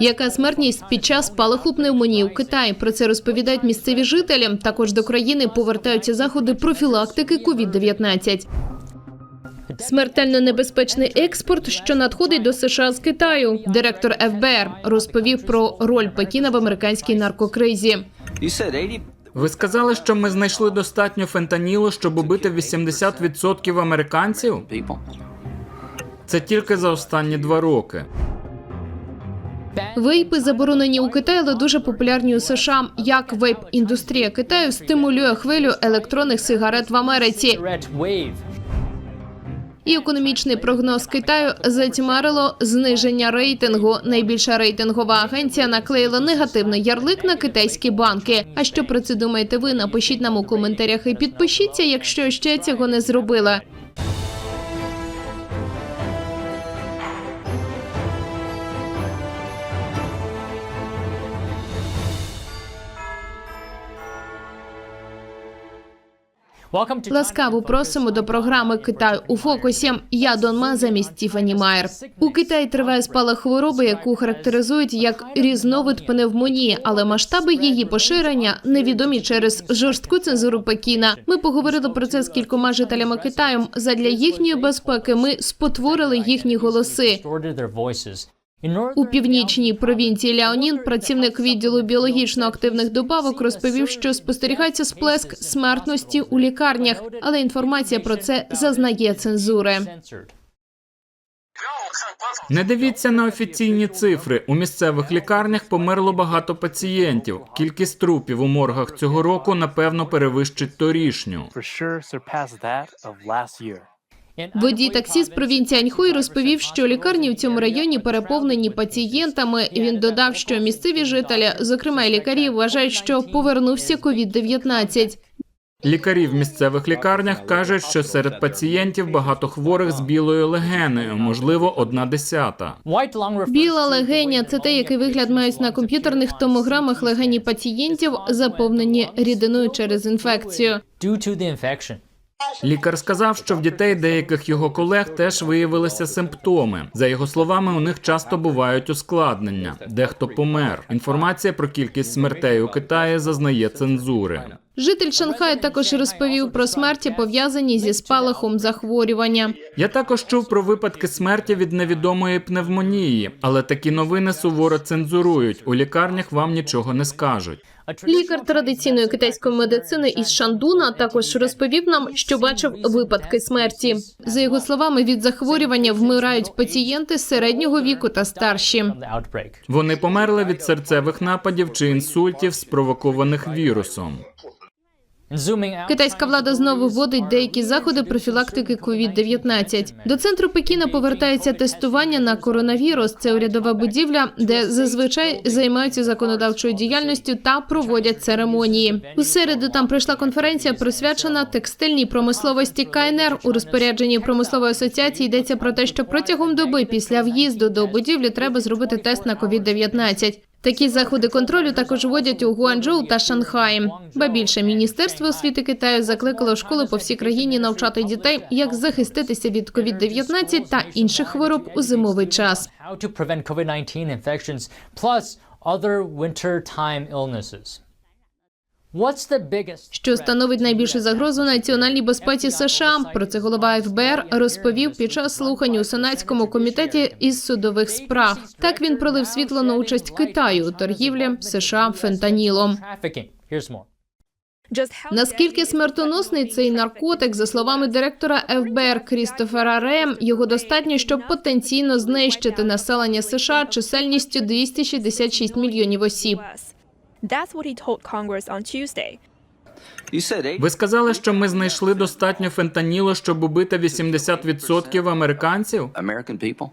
Яка смертність під час спалаху пневмонії у Китаї? Про це розповідають місцеві жителі. Також до країни повертаються заходи профілактики COVID-19. Смертельно небезпечний експорт, що надходить до США з Китаю. Директор ФБР розповів про роль Пекіна в американській наркокризі. You said 80 Ви сказали, що ми знайшли достатньо фентанілу, щоб убити 80% американців? Це тільки за останні два роки. Вейпи заборонені у Китаї, але дуже популярні у США. Як вейп-індустрія Китаю стимулює хвилю електронних сигарет в Америці? І економічний прогноз Китаю затьмарило зниження рейтингу. Найбільша рейтингова агенція наклеїла негативний ярлик на китайські банки. А що про це думаєте ви? Напишіть нам у коментарях і підпишіться, якщо ще цього не зробили. Ласкаво просимо до програми Китай у фокусі. Я Донма замість Тіфані Майер. У Китаї триває спалах хвороби, яку характеризують як різновид пневмонії, але масштаби її поширення невідомі через жорстку цензуру Пекіна. Ми поговорили про це з кількома жителями Китаю. Задля їхньої безпеки ми спотворили їхні голоси. У північній провінції Ляонін працівник відділу біологічно активних добавок розповів, що спостерігається сплеск смертності у лікарнях, але інформація про це зазнає цензури. Не дивіться на офіційні цифри. У місцевих лікарнях померло багато пацієнтів. Кількість трупів у моргах цього року напевно перевищить торішню. Водій таксі з провінції Аньхуй розповів, що лікарні в цьому районі переповнені пацієнтами. Він додав, що місцеві жителі, зокрема й лікарі, вважають, що повернувся COVID-19. Лікарі в місцевих лікарнях кажуть, що серед пацієнтів багато хворих з білою легенею, можливо, одна десята. Біла легеня це те, який вигляд мають на комп'ютерних томограмах легені пацієнтів, заповнені рідиною через інфекцію. Лікар сказав, що в дітей деяких його колег теж виявилися симптоми. За його словами, у них часто бувають ускладнення. Дехто помер. Інформація про кількість смертей у Китаї зазнає цензури. Житель Шанхаю також розповів про смерті, пов'язані зі спалахом захворювання. Я також чув про випадки смерті від невідомої пневмонії, але такі новини суворо цензурують. У лікарнях вам нічого не скажуть. Лікар традиційної китайської медицини із Шандуна також розповів нам, що бачив випадки смерті. За його словами, від захворювання вмирають пацієнти середнього віку та старші. Вони померли від серцевих нападів чи інсультів, спровокованих вірусом. Китайська влада знову вводить деякі заходи профілактики COVID-19. До центру Пекіна повертається тестування на коронавірус. Це урядова будівля, де зазвичай займаються законодавчою діяльністю та проводять церемонії. У середу там пройшла конференція, присвячена текстильній промисловості КНР. У розпорядженні промислової асоціації йдеться про те, що протягом доби після в'їзду до будівлі треба зробити тест на COVID-19. Такі заходи контролю також вводять у Гуанчжоу та Шанхаї. Ба більше міністерство освіти Китаю закликало школи по всій країні навчати дітей, як захиститися від COVID-19 та інших хвороб у зимовий час. how to prevent COVID-19 infections plus other wintertime illnesses. Що становить найбільшу загрозу національній безпеці США? Про це голова ФБР розповів під час слухань у сенатському комітеті із судових справ. Так він пролив світло на участь Китаю у торгівлі США фентанілом. Наскільки смертоносний цей наркотик, за словами директора ФБР Крістофера Рем, його достатньо, щоб потенційно знищити населення США чисельністю 266 мільйонів осіб. That's what he told Congress on Tuesday. You said 80 Ви сказали, що ми знайшли достатньо фентанілу, щоб убити 80% американців? American.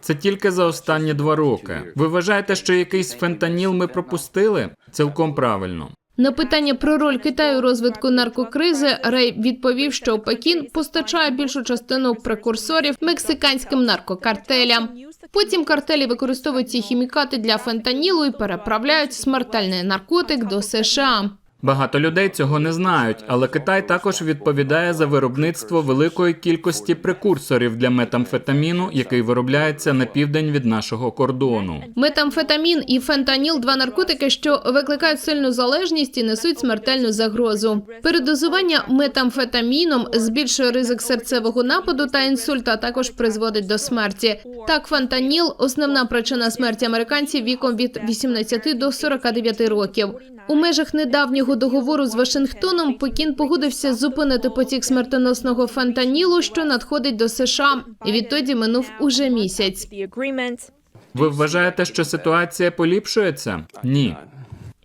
Це тільки за останні два роки. Ви вважаєте, що якийсь фентаніл ми пропустили? Цілком правильно. На питання про роль Китаю у розвитку наркокризи Рей відповів, що Пекін постачає більшу частину прекурсорів мексиканським наркокартелям. Потім картелі використовують ці хімікати для фентанілу і переправляють смертельний наркотик до США. Багато людей цього не знають, але Китай також відповідає за виробництво великої кількості прекурсорів для метамфетаміну, який виробляється на південь від нашого кордону. Метамфетамін і фентаніл два наркотики, що викликають сильну залежність і несуть смертельну загрозу. Передозування метамфетаміном збільшує ризик серцевого нападу та інсульта, а також призводить до смерті. Так, фентаніл – основна причина смерті американців віком від 18 до 49 років. У межах недавнього договору з Вашингтоном Пекін погодився зупинити потік смертоносного фентанілу, що надходить до США. І відтоді минув уже місяць. Ви вважаєте, що ситуація поліпшується? Ні.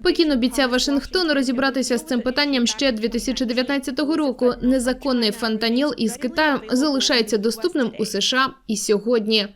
Пекін обіцяв Вашингтону розібратися з цим питанням ще 2019 року. Незаконний фентаніл із Китаю залишається доступним у США і сьогодні.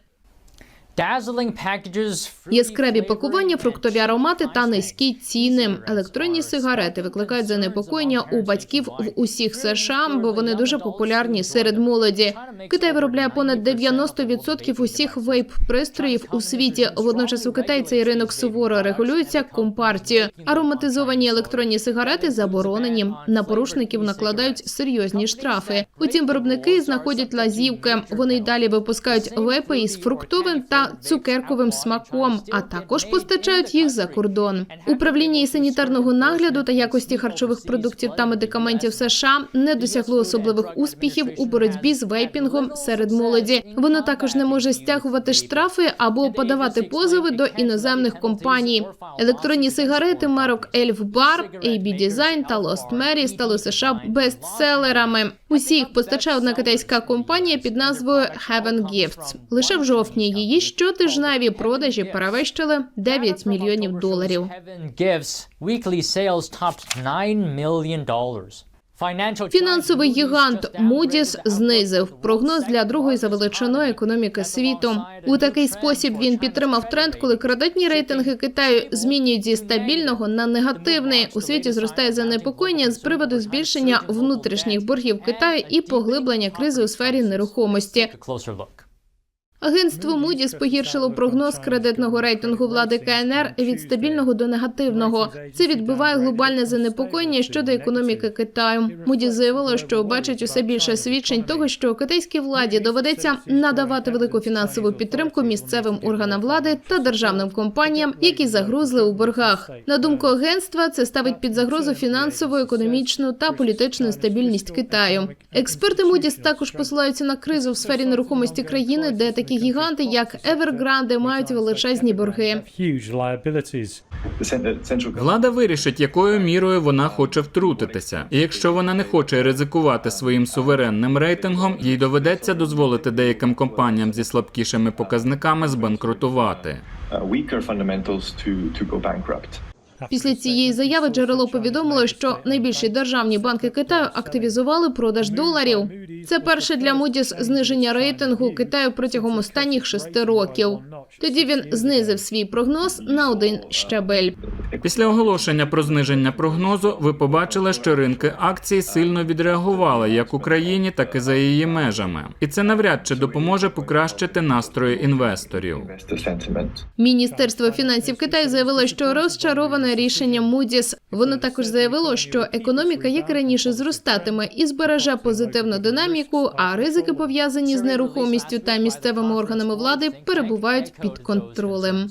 Яскраві пакування, фруктові аромати та низькі ціни. Електронні сигарети викликають занепокоєння у батьків в усіх США, бо вони дуже популярні серед молоді. Китай виробляє понад 90% усіх вейп-пристроїв у світі. Водночас у Китаї цей ринок суворо регулюється компартією. Ароматизовані електронні сигарети заборонені. На порушників накладають серйозні штрафи. Утім, виробники знаходять лазівки. Вони й далі випускають вейпи із фруктовим та цукерковим смаком, а також постачають їх за кордон. Управління із санітарного нагляду та якості харчових продуктів та медикаментів США не досягло особливих успіхів у боротьбі з вейпінгом серед молоді. Воно також не може стягувати штрафи або подавати позови до іноземних компаній. Електронні сигарети марок Elf Bar, AB Design та Lost Mary стали США бестселерами. Усі їх постачає одна китайська компанія під назвою Heaven Gifts. Лише в жовтні її щотижневі продажі перевищили 9 мільйонів доларів. Heaven Gifts weekly sales topped 9 million dollars. Financial Фінансовий гігант Moody's знизив прогноз для другої за величиною економіки світу. У такий спосіб він підтримав тренд, коли кредитні рейтинги Китаю змінюють зі стабільного на негативний. У світі зростає занепокоєння з приводу збільшення внутрішніх боргів Китаю і поглиблення кризи у сфері нерухомості. Агентство Moody's погіршило прогноз кредитного рейтингу влади КНР від стабільного до негативного. Це відбиває глобальне занепокоєння щодо економіки Китаю. Moody's заявило, що бачить усе більше свідчень того, що китайській владі доведеться надавати велику фінансову підтримку місцевим органам влади та державним компаніям, які загрузли у боргах. На думку агентства, це ставить під загрозу фінансову, економічну та політичну стабільність Китаю. Експерти Moody's також посилаються на кризу в сфері нерухомості країни, де такі гіганти, як Evergrande, мають величезні борги. Влада вирішить, якою мірою вона хоче втрутитися. І якщо вона не хоче ризикувати своїм суверенним рейтингом, їй доведеться дозволити деяким компаніям зі слабкішими показниками збанкрутувати. Після цієї заяви джерело повідомило, що найбільші державні банки Китаю активізували продаж доларів. Це перше для Moody's зниження рейтингу Китаю протягом останніх шести років. Тоді він знизив свій прогноз на один щабель. Після оголошення про зниження прогнозу ви побачили, що ринки акцій сильно відреагували як Україні, так і за її межами. І це навряд чи допоможе покращити настрої інвесторів. Міністерство фінансів Китаю заявило, що розчароване рішенням Moody's. Воно також заявило, що економіка, як раніше, зростатиме і збереже позитивну динаміку, а ризики пов'язані з нерухомістю та місцевими органами влади перебувають під контролем.